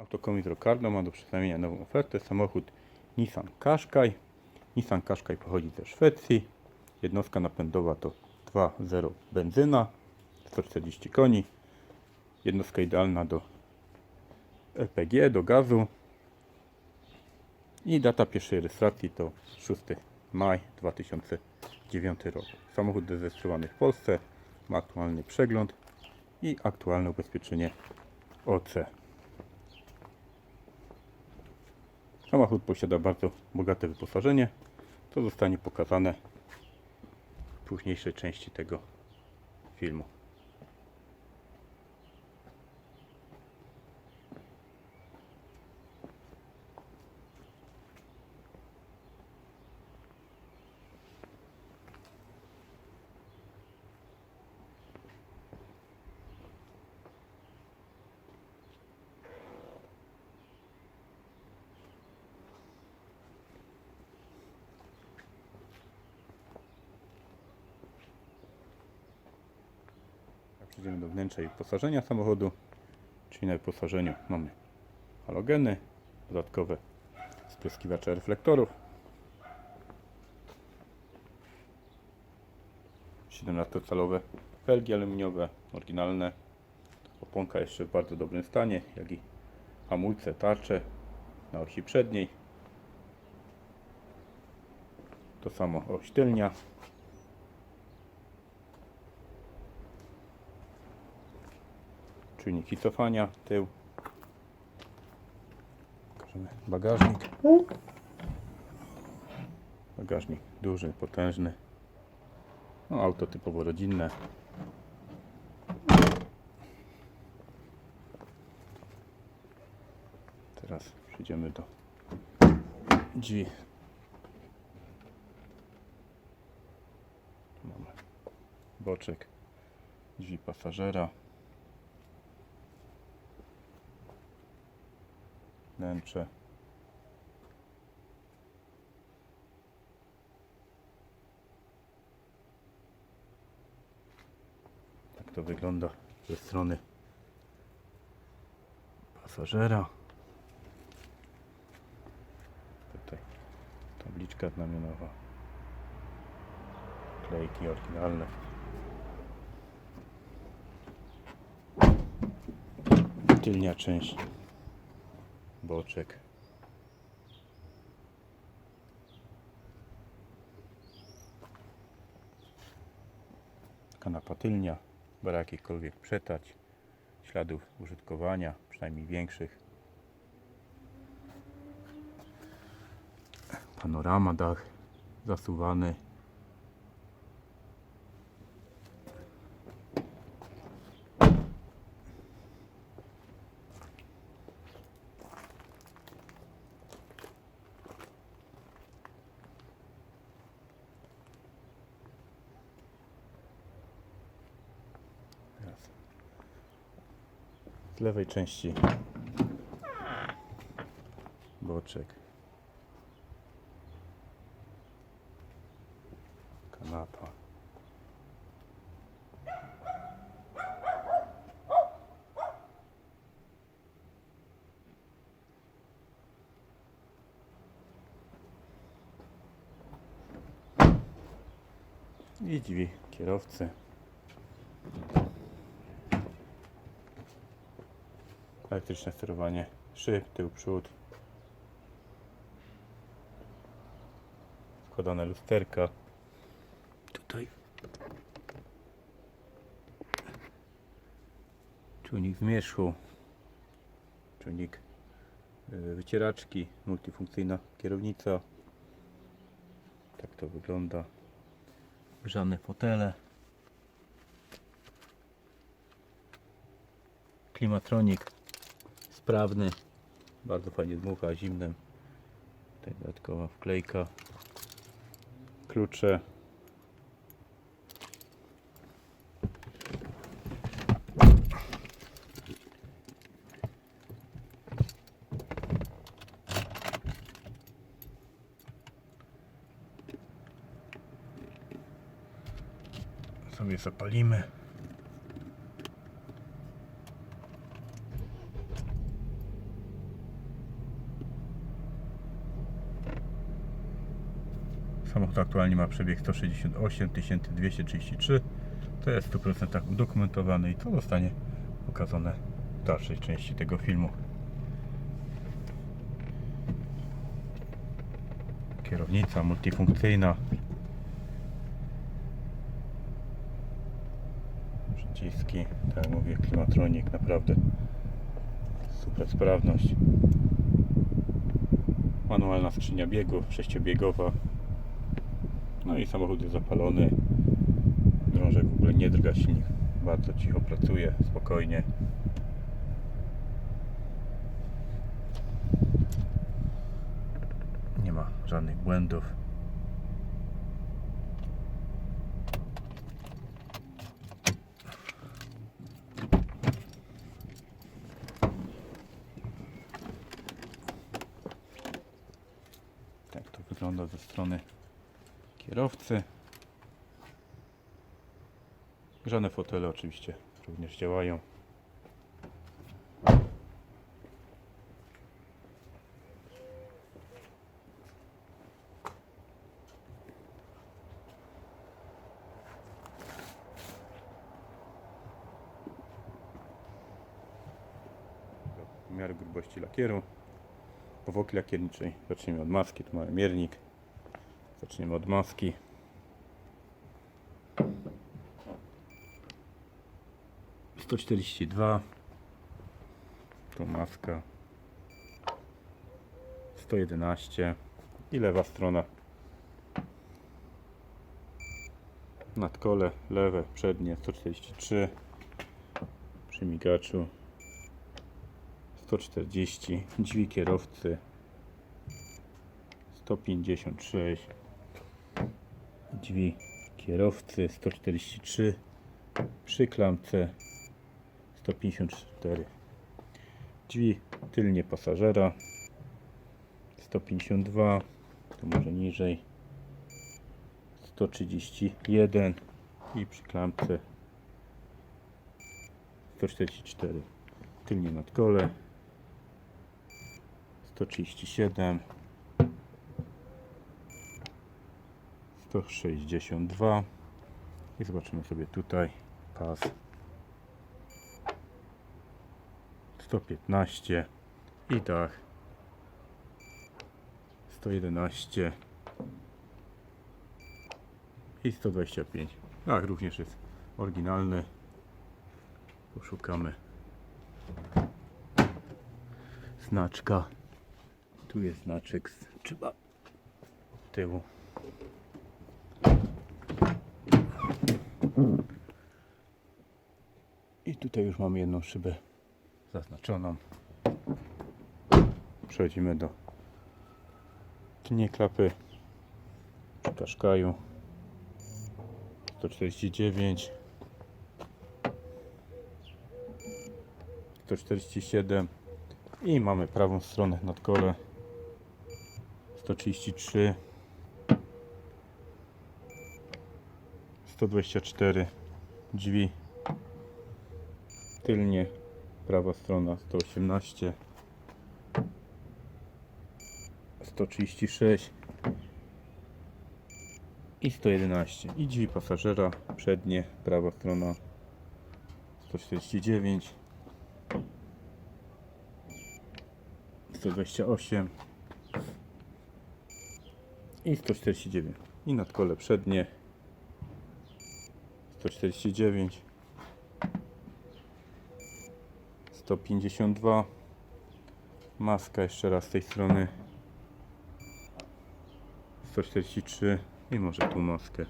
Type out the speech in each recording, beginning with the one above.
Autokomis Rocardo ma do przedstawienia nową ofertę. Samochód Nissan Qashqai. Nissan Qashqai pochodzi ze Szwecji. Jednostka napędowa to 2.0 benzyna, 140 koni. Jednostka idealna do LPG, do gazu. I data pierwszej rejestracji to 6 maj 2009 rok. Samochód zarejestrowany w Polsce, ma aktualny przegląd i aktualne ubezpieczenie OC. Samochód posiada bardzo bogate wyposażenie. To zostanie pokazane w późniejszej części tego filmu. Przejdziemy do wnętrza i wyposażenia samochodu. Czyli na wyposażeniu mamy halogeny, dodatkowe spryskiwacze reflektorów, 17-calowe felgi aluminiowe, oryginalne, oponka jeszcze w bardzo dobrym stanie, jak i hamulce, tarcze na osi przedniej. To samo oś tylnia, czujniki cofania, tył. Bagażnik. Bagażnik duży, potężny. No, auto typowo rodzinne. Teraz przejdziemy do. Tu Mamy boczek, drzwi pasażera. Wnętrze. Tak to wygląda ze strony pasażera. Tutaj tabliczka znamionowa. Klejki oryginalne. Tylnia część boczek. Kanapa tylnia, brak jakichkolwiek przetać, śladów użytkowania, przynajmniej większych. Panorama dach zasuwany. Lewej części boczek. Kanapa. I drzwi kierowcy. Elektryczne sterowanie szyb, tył, przód. Składane lusterka. Tutaj. Czujnik zmierzchu. Czujnik y, wycieraczki. Multifunkcyjna kierownica. Tak to wygląda. Grzane fotele. Klimatronik sprawny, bardzo fajnie dmucha zimnem. Tutaj dodatkowa wklejka, klucze. Sobie zapalimy. Samochód aktualnie ma przebieg 168 233. To jest w 100% udokumentowany i to zostanie pokazane w dalszej części tego filmu. Kierownica multifunkcyjna. Przyciski, tak jak mówię, klimatronik, naprawdę super sprawność. Manualna skrzynia biegów, sześciobiegowa. No i samochód jest zapalony. Drążek w ogóle nie drga, silnik bardzo cicho pracuje, spokojnie. Nie ma żadnych błędów. Tak to wygląda ze strony kierowcy. Grzane fotele oczywiście również działają. Miary grubości lakieru powłoki lakierniczej. Zaczniemy od maski, tu mamy miernik. Zaczniemy od maski. Sto czterdzieści dwa. Tu maska. Sto jedenaście. I lewa strona. Nadkole lewe, przednie 143. Przy migaczu 140 drzwi kierowcy 156 drzwi kierowcy 143 przy klamce 154 drzwi tylnie pasażera 152 to może niżej 131 i przy klamce 144 tylnie nadkole 137 162 i zobaczymy sobie tutaj pas 115 i dach 111 i 125 dach również jest oryginalny. Poszukamy. Znaczka. Tu jest znaczek z trzeba tyłu. I tutaj już mamy jedną szybę zaznaczoną. Przechodzimy do dnie klapy. Przy Qashqaiu 149 147 i mamy prawą stronę nad kole. 133 124 drzwi. Tylnie prawa strona 118 136 i 111 i drzwi pasażera przednie prawa strona 149 128 i 149 i nadkole przednie 149 152 maska jeszcze raz z tej strony. 143 i może tu maskę.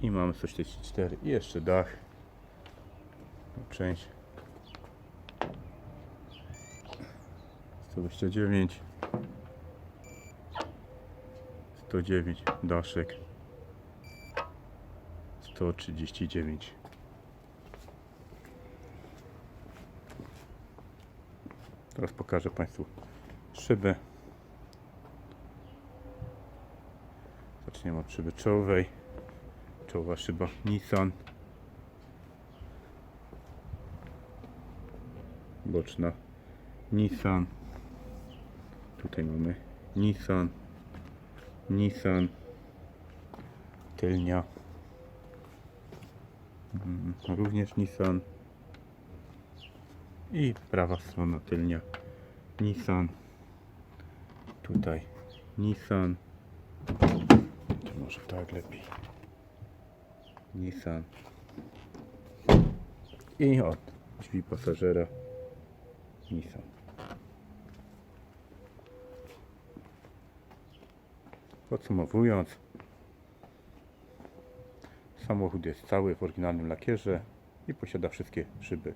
I mamy 144 i jeszcze dach. Część. 129 109 daszek 139 Teraz pokażę Państwu szybę. Zaczniemy od szyby czołowej. Czołowa szyba Nissan. Boczna Nissan. Tutaj mamy Nissan. Nissan. Tylnia. Mm, Również Nissan. I prawa strona tylnia. Nissan. Tutaj Nissan. To może tak lepiej. Nissan. I od drzwi pasażera Nissan. Podsumowując, samochód jest cały w oryginalnym lakierze i posiada wszystkie szyby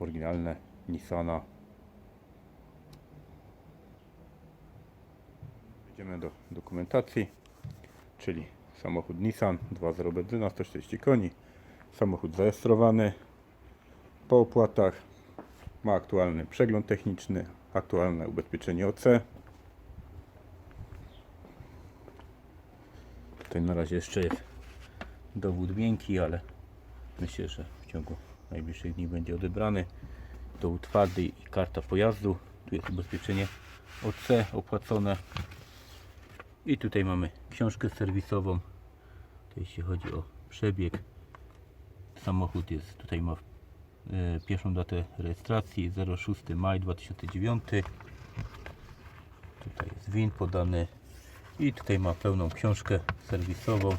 oryginalne Nissana. Przejdziemy do dokumentacji, czyli samochód Nissan 2.0 benzyna 140 koni, samochód zarejestrowany po opłatach, ma aktualny przegląd techniczny, aktualne ubezpieczenie OC. Tutaj na razie jeszcze jest dowód miękki, ale myślę, że w ciągu najbliższych dni będzie odebrany. Dowód twardy i karta pojazdu. Tu jest ubezpieczenie OC opłacone. I tutaj mamy książkę serwisową. To jeśli chodzi o przebieg. Samochód jest, tutaj ma e, pierwszą datę rejestracji 06 maj 2009. Tutaj jest WIN podany i tutaj ma pełną książkę serwisową.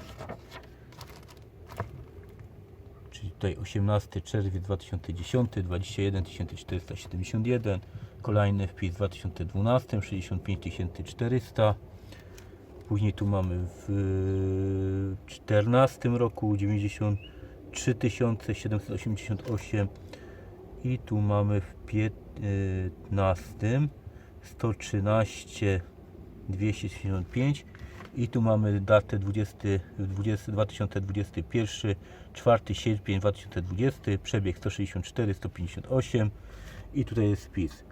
Czyli tutaj 18 czerwiec 2010, 21 471, kolejny wpis w 2012, 65 400. Później tu mamy w 2014 roku 93 788 i tu mamy w 15 113 275 i tu mamy datę 20, 20, 2021 4 sierpień 2020 przebieg 164 158 i tutaj jest wpis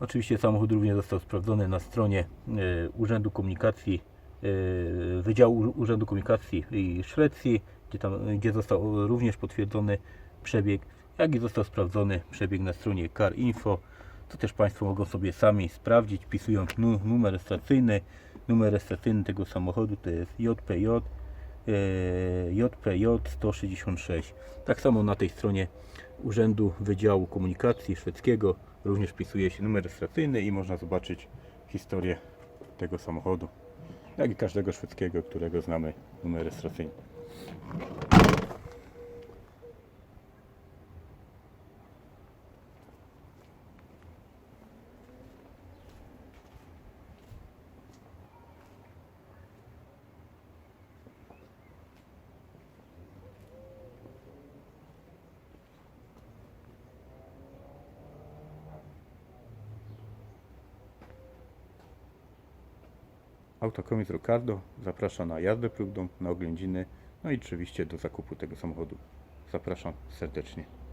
oczywiście samochód również został sprawdzony na stronie e, Urzędu Komunikacji e, Wydziału Urzędu Komunikacji i Szwecji gdzie, tam, gdzie został również potwierdzony przebieg jak i został sprawdzony przebieg na stronie Car Info. To też Państwo mogą sobie sami sprawdzić, wpisując nu- numer rejestracyjny. Numer rejestracyjny tego samochodu to jest JPJ JPJ 166. Tak samo na tej stronie Urzędu Wydziału Komunikacji Szwedzkiego również wpisuje się numer rejestracyjny i można zobaczyć historię tego samochodu, jak i każdego szwedzkiego, którego znamy numer rejestracyjny. Autokomis Ricardo zaprasza na jazdę próbną, na oględziny, no i oczywiście do zakupu tego samochodu. Zapraszam serdecznie.